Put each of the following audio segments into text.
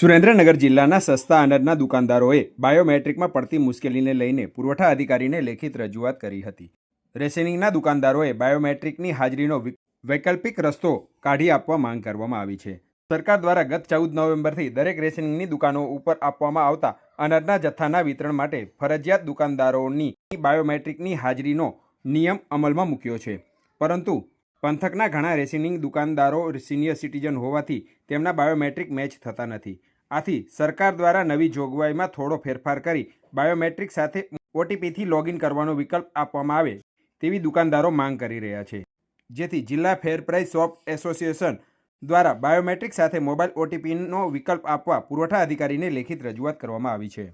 સુરેન્દ્રનગર જિલ્લાના સસ્તા અનાજના દુકાનદારોએ બાયોમેટ્રિકમાં પડતી મુશ્કેલીને લઈને પુરવઠા અધિકારીને લેખિત રજૂઆત કરી હતી. રેશનિંગના દુકાનદારોએ બાયોમેટ્રિકની હાજરીનો વિક- વૈકલ્પિક રસ્તો કાઢી આપવા માંગ કરવામાં આવી છે. સરકાર દ્વારા ગત ચૌદ નવેમ્બરથી દરેક રેશનિંગની દુકાનો ઉપર આપવામાં આવતા અનાજના જથ્થાના વિતરણ માટે ફરજિયાત દુકાનદારોની બાયોમેટ્રિકની હાજરીનો નિયમ અમલમાં મૂક્યો છે. પરંતુ પંથકના ઘણા રેશનિંગ દુકાનદારો, સિનિયર સિટીઝન હોવાથી તેમના બાયોમેટ્રિક મેચ થતા નથી. આથી સરકાર દ્વારા નવી જોગવાઈમાં થોડો ફેરફાર કરી બાયોમેટ્રિક સાથે ઓટીપીથી લોગિન કરવાનો વિકલ્પ આપવામાં આવે તેવી દુકાનદારો માંગ કરી રહ્યા છે. જેથી જિલ્લા ફેર પ્રાઇસ શોપ એસોસિએશન દ્વારા બાયોમેટ્રિક સાથે મોબાઈલ ઓટીપીનો વિકલ્પ આપવા પુરવઠા અધિકારીને લેખિત રજૂઆત કરવામાં આવી છે.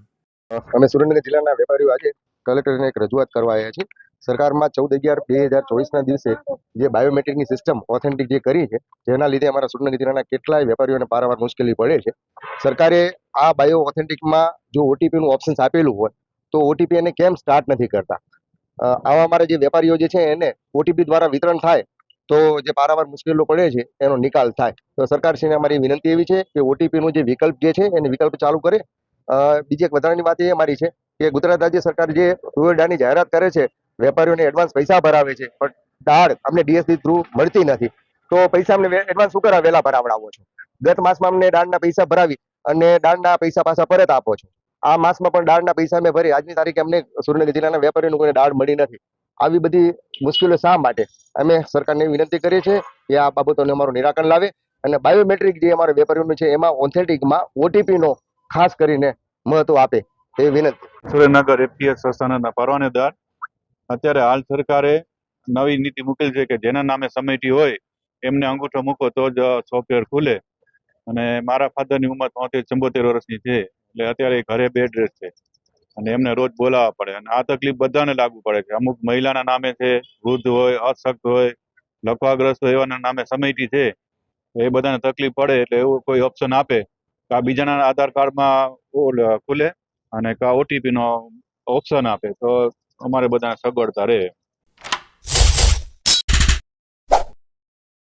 અમે સુરેન્દ્રનગર જિલ્લાના વેપારીઓ આજે કલેક્ટરને એક રજૂઆત કરવા આવ્યા છીએ. સરકારમાં ચૌદ અગિયાર બે હજાર ચોવીસના દિવસે જે બાયોમેટ્રિકની સિસ્ટમ ઓથેન્ટિક જે કરી છે, જેના લીધે અમારા સુરેન્દ્રનગર જિલ્લાના કેટલાય વેપારીઓને પારાવાર મુશ્કેલી પડે છે. સરકારે આ બાયો ઓથેન્ટિકમાં જો ઓટીપીનું ઓપ્શન આપેલું હોય, તો ઓટીપી એને કેમ સ્ટાર્ટ નથી કરતા? આવા અમારા જે વેપારીઓ જે છે, એને ઓટીપી દ્વારા વિતરણ થાય, તો જે પારાવાર મુશ્કેલીઓ પડે છે, એનો નિકાલ થાય. તો સરકારશ્રીને અમારી વિનંતી એવી છે કે ઓટીપીનું જે વિકલ્પ જે છે, એને વિકલ્પ ચાલુ કરે. બીજી એક વધારાની વાત એ અમારી છે કે ગુજરાત રાજ્ય સરકાર જે ઉવેડાની જાહેરાત કરે છે વેપારીઓને એડવાન્સ પૈસા ભરાવે છે, પણ દાળ અમને ડીએસસી થ્રુ મળતી નથી. તો પૈસા અમને એડવાન્સ શું કરવા? વહેલા ભરાવડાવો છો. ગત માસમાં અમને દાળના પૈસા ભરાવી અને દાળના પૈસા પાછા પરત આપો છો. આ માસમાં પણ દાળના પૈસા અમે ભરી. આજની તારીખે અમને સુરેન્દ્રનગર જિલ્લાના વેપારીઓને કોઈને દાળ મળી નથી. આવી બધી મુશ્કેલીઓ શા માટે? અમે સરકારને વિનંતી કરીએ છીએ કે આ બાબતોને અમારું નિરાકરણ લાવે અને બાયોમેટ્રિક જે અમારા વેપારીઓનું છે, એમાં ઓથેન્ટિકમાં ઓટીપીનો ખાસ કરીને મહત્વ આપે. એ વિનંતી. સુરેન્દ્રનગર એપીએસ સંસ્થાના પરવાનેદાર અત્યારે હાલ સરકારે નવી નીતિ મૂકેલી છે કે જેના નામે સમિતિ હોય એમને અંગૂઠો મૂકો તો જ સોફ્ટવેર ખુલે. અને મારા ફાધરની ઉંમર તોતેર ચુંબોતેર વર્ષની છે. એટલે અત્યારે ઘરે બેડ રેસ્ટ છે. અને એમને રોજ બોલાવવા પડે. અને આ તકલીફ બધાને લાગુ પડે છે. અમુક મહિલાના નામે છે, વૃદ્ધ હોય, અશક્ત હોય લકવાગ્રસ્ત હોય એવાના નામે સમિતિ છે. એ બધાને તકલીફ પડે એટલે એવું કોઈ ઓપ્શન આપે કે આ બીજાના આધાર કાર્ડમાં ખુલે અને કા ઓટીપી નો ઓપ્શન આપે. તો અમારે બધાને સગવડતા રહે.